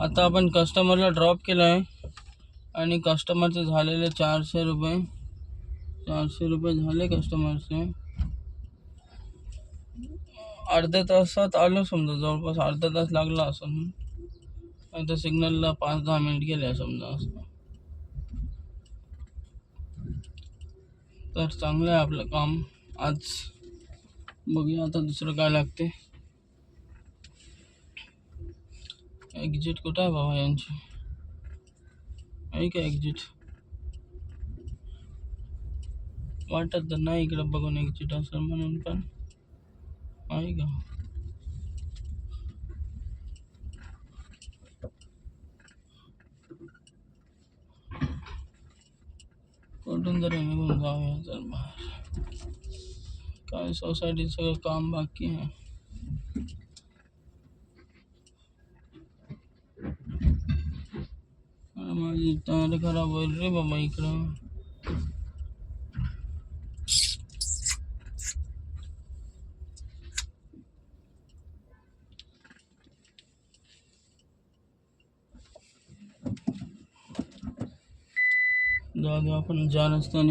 आता आपण कस्टमरला ड्रॉप केला आहे. आणि कस्टमरचे झालेले चारशे रुपये. चारशे रुपये झाले कस्टमरचे अर्ध्या तासात आलो समजा जवळपास अर्धा तास लागला असं. आता सिग्नलला पाच दहा मिनिट गेले समजा असं. तर चांगलं आहे आपलं काम. आज बघूया आता दुसरं काय लागते. एक्झिट कुठं आहे बाबा यांची आहे का एक्झिट वाटत तर नाही इकडं बघून एक्झिट असेल म्हणून पण का कुठून जर काम बाकी आहे खराब होईल रे बाबा इकडं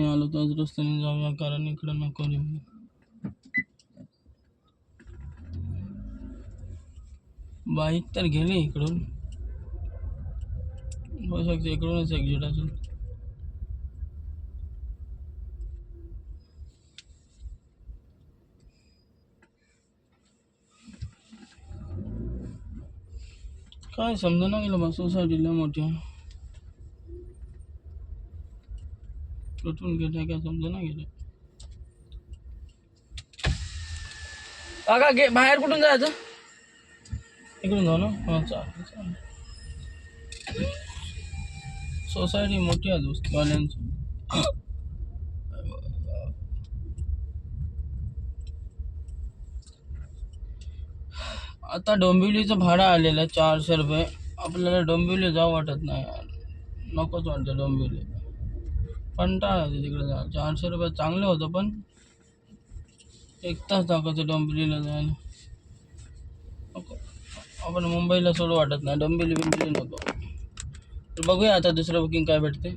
आलो त्याच रस्त्याने कारण इकडं नको रे बाईक तर गेली इकडून। होऊ शकते इकडूनच एक्झिट अजून. काय समजा ना गेलं बा सोसायटीला मोठ्या कुठून गेल्या काय समजा ना गेलं. काका गे बाहेर कुठून जायचं? इकडून जाऊ ना? हा चालेल चालेल. सोसायटी मोठी आहे दोस्तवाल्यांची आता डोंबिवलीचं भाडं आलेलं आहे चारशे रुपये. आपल्याला डोंबिवली जाऊ वाटत नाही यार. नकोच वाटतं डोंबिवली. कंटाळा येतो तिकडे जा. चारशे रुपये चांगलं होतं पण एक तास दाखवायचं डोंबिवलीला जायला. नको. आपण मुंबईला सोडू वाटत नाही. डोंबिवली बिंबिली नको. बघूया आता दुसरं बुकिंग काय भेटते